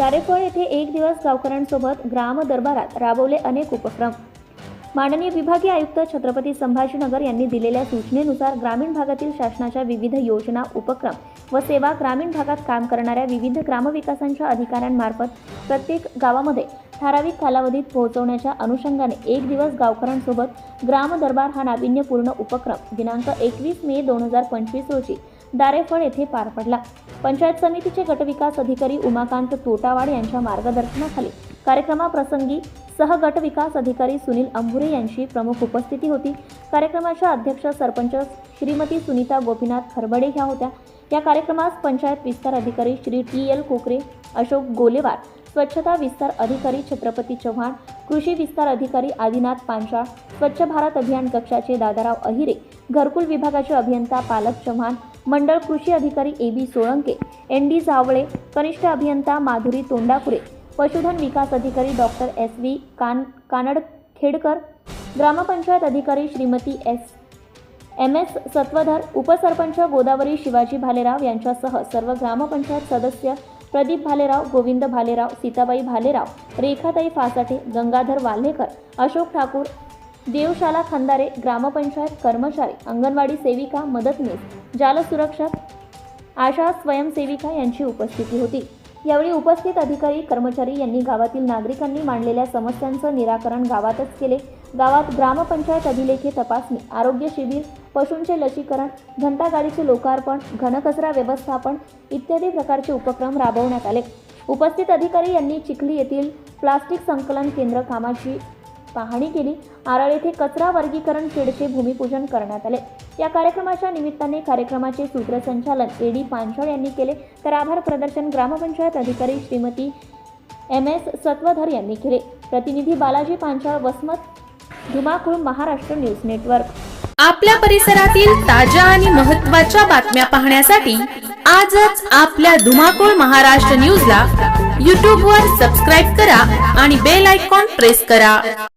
दारेफळ येथे एक दिवस गावकऱ्यांसोबत ग्राम दरबारात राबवले अनेक उपक्रम. माननीय विभागीय आयुक्त छत्रपती संभाजीनगर यांनी दिलेल्या सूचनेनुसार ग्रामीण भागातील शासनाच्या विविध योजना उपक्रम व सेवा ग्रामीण भागात काम करणाऱ्या विविध ग्रामविकासांच्या अधिकाऱ्यांमार्फत प्रत्येक गावामध्ये ठराविक कालावधीत पोहोचवण्याच्या अनुषंगाने एक दिवस गावकऱ्यांसोबत ग्राम दरबार हा नाविन्यपूर्ण उपक्रम दिनांक एकवीस मे दोन हजार पंचवीस रोजी दारेफळ येथे पार पडला. पंचायत समितीचे गटविकास अधिकारी उमाकांत तोटावाड यांच्या मार्गदर्शनाखाली कार्यक्रमाप्रसंगी सह गट विकास अधिकारी सुनील अंभुरे यांची प्रमुख उपस्थिती होती. कार्यक्रमाच्या अध्यक्ष सरपंच श्रीमती सुनीता गोपीनाथ खरबडे ह्या होत्या. या कार्यक्रमास पंचायत विस्तार अधिकारी श्री टी एल कोकरे अशोक गोलेवार स्वच्छता विस्तार अधिकारी छत्रपती चव्हाण कृषी विस्तार अधिकारी आदिनाथ पांचाळ स्वच्छ भारत अभियान कक्षाचे दादाराव अहिरे घरकुल विभागाचे अभियंता पालक चव्हाण मंडळ कृषी अधिकारी A B Solanke N D Jawale कनिष्ठ अभियंता माधुरी तोंडापुरे पशुधन विकास अधिकारी डॉक्टर एस व्ही कान कानडखेडकर ग्रामपंचायत अधिकारी Shrimati S M S Satvadhar उपसरपंच गोदावरी शिवाजी भालेराव यांच्यासह सर्व ग्रामपंचायत सदस्य प्रदीप भालेराव गोविंद भालेराव सीताबाई भालेराव रेखाताई फासाटे गंगाधर वाल्हेकर अशोक ठाकूर देवशाला खंदारे ग्रामपंचायत कर्मचारी अंगणवाडी सेविका मदतनीस जालसुरक्षक आशा स्वयंसेविका यांची उपस्थिती होती. यावेळी उपस्थित अधिकारी कर्मचारी यांनी गावातील नागरिकांनी मांडलेल्या समस्यांचं निराकरण गावातच केले. गावात ग्रामपंचायत अभिलेखे तपासणी आरोग्य शिबिर पशूंचे लसीकरण घंटागाडीचे लोकार्पण घनकचरा व्यवस्थापन इत्यादी प्रकारचे उपक्रम राबवण्यात आले. उपस्थित अधिकारी यांनी चिखली येथील प्लास्टिक संकलन केंद्र कामाची पाहणी केली. आरळ येथे कचरा वर्गीकरण खेडचे भूमिपूजन करण्यात आले. या कार्यक्रमाच्या निमित्ताने कार्यक्रमाचे सूत्रसंचालन ए डी पांचाळ यांनी केले. तर आभार प्रदर्शन ग्रामपंचायत अधिकारी श्रीमती एम एस सत्वधर यांनी केले. प्रतिनिधी बालाजी पांचाळ वसमत धुमाकूळ महाराष्ट्र न्यूज नेटवर्क. आपल्या परिसरातील ताज्या आणि महत्त्वाच्या बातम्या पाहण्यासाठी आजच आपल्या धुमाकूळ महाराष्ट्र न्यूजला यूट्यूबवर सबस्क्राईब करा आणि बेल आयकॉन प्रेस करा.